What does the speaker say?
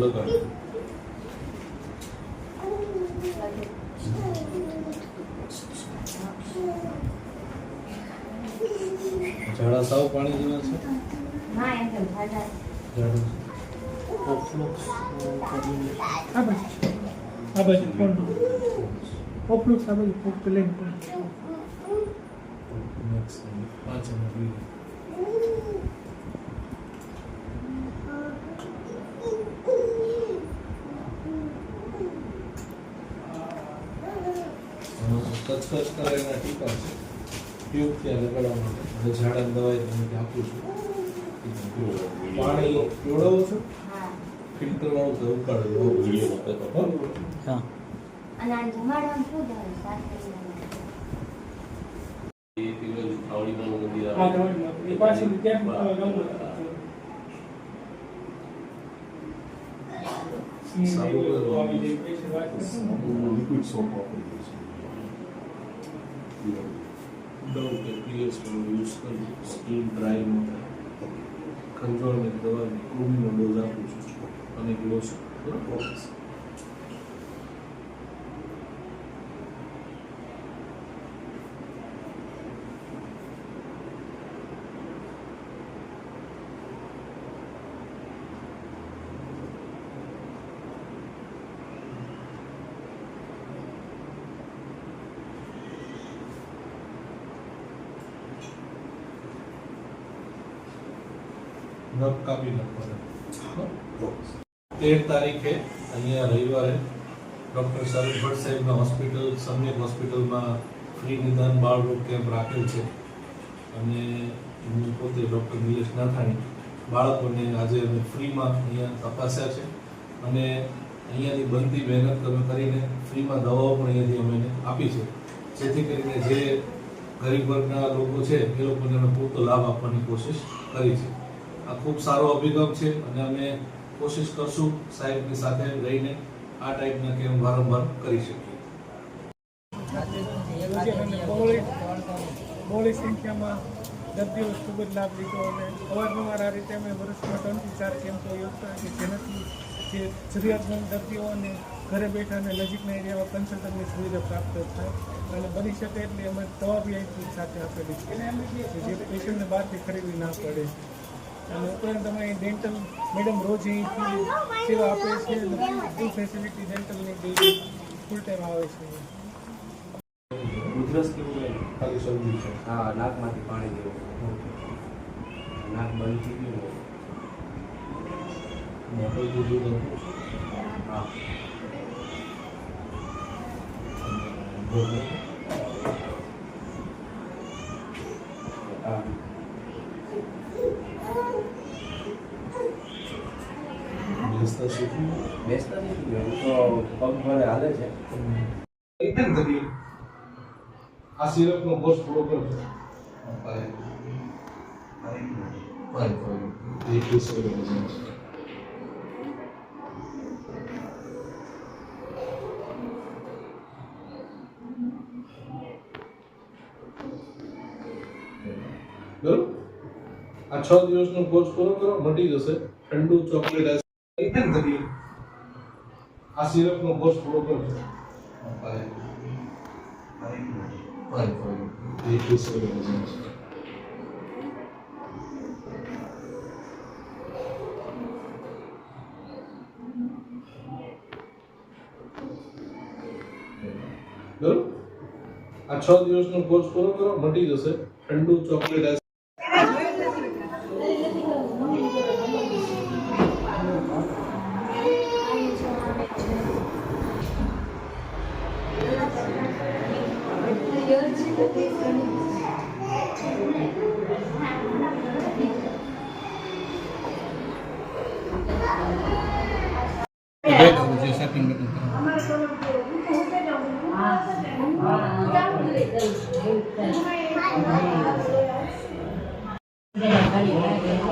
લગાડ ઝાડા સાવ પાણી જેવા છે ના એમ તો ઝાડા આ બાજુ કોણ ઓપલું આ બાજુ કોક પ્લેન કોણ પાંચ મિનિટ કચકચ કરે એના ટીપા છે. ટ્યુબ ત્યાં લગાડવા માટે. અને ઝાડાની દવાઈ તમે આપું છું. પાણી પીવડાવો છો? હા. ફિલ્ટર વાળું બતાવો બરાબર હા. અને આ જમાડવાનું શું થાય સાથે લિક્વિડ સોપ વાપરી દઈએ છીએ કે પીએસ યુઝ કરું સ્કીન ડ્રાય ન થાય ખંજવાળની દવાની કોબીનો ડોઝ આપું છું અને ગ્લોસ બરાબર નખ કાપી નાખવાના તેર તારીખે અહીંયા રવિવારે ડૉક્ટર શરદ ભટ્ટ સાહેબના હોસ્પિટલ, સમ્યક હોસ્પિટલમાં ફ્રી નિદાન બાળ કેમ્પ રાખેલ છે. અને હું પોતે ડૉક્ટર નિલેશ નાથાણી બાળકોને આજે અમે ફ્રીમાં અહીંયા તપાસ્યા છે. અને અહીંયાની બનતી મહેનત તમે કરીને ફ્રીમાં દવાઓ પણ અહીંયાથી અમે એને આપી છે. જેથી કરીને જે ગરીબ વર્ગના લોકો છે, એ લોકોને પૂરતો લાભ આપવાની કોશિશ કરી છે. આ ખૂબ સારો અભિગમ છે અને અમે કોશિશ કરશું સાહેબની સાથે રહીને આ ટાઈપના કેમ વારંવાર કરી શકીએ. બહોળી સંખ્યામાં દર્દીઓ ખૂબ જ લાભ લીધો અને અવારનવાર આ રીતે અમે વર્ષમાં ત્રણથી ચાર કેમ્પો યોજતા કે જેનાથી જે જરૂરિયાતમંદ દર્દીઓને ઘરે બેઠા અને નજીકના એરિયામાં કન્સલ્ટન્ટની સુવિધા પ્રાપ્ત થાય અને બની શકે એટલી અમે દવા બી સાથે આપેલી છે જે પેશન્ટને બહારથી ખરીદવી ના પડે. અને ઉપરાંત અમે ડેન્ટલ મેડમ રોજ અહીંથી સેવા આપે છે અને ફૂલ ફેસિલિટી ડેન્ટલની ડેલી ફૂલ ટાઈમ આવે છે ઉધરસ કેવું રહે ખાલી સમજી છે હા નાકમાંથી પાણી જેવું નાક બંધ થઈ ગયું ને. મોટો દૂધ હા હા બેસતા શીખ્યું બેસતા નથી તો પગ છે આ છ દિવસનો કોર્સ પૂરો કરો, મટી જશે. ઠંડુ ચોકલેટ એકદમ તકલીફ આ સિરપનો નો એકવીસ કિલો બરોબર આ છ દિવસનો કોર્સ પૂરો કરો મટી જશે. ઠંડુ ચોકલેટ Gracias.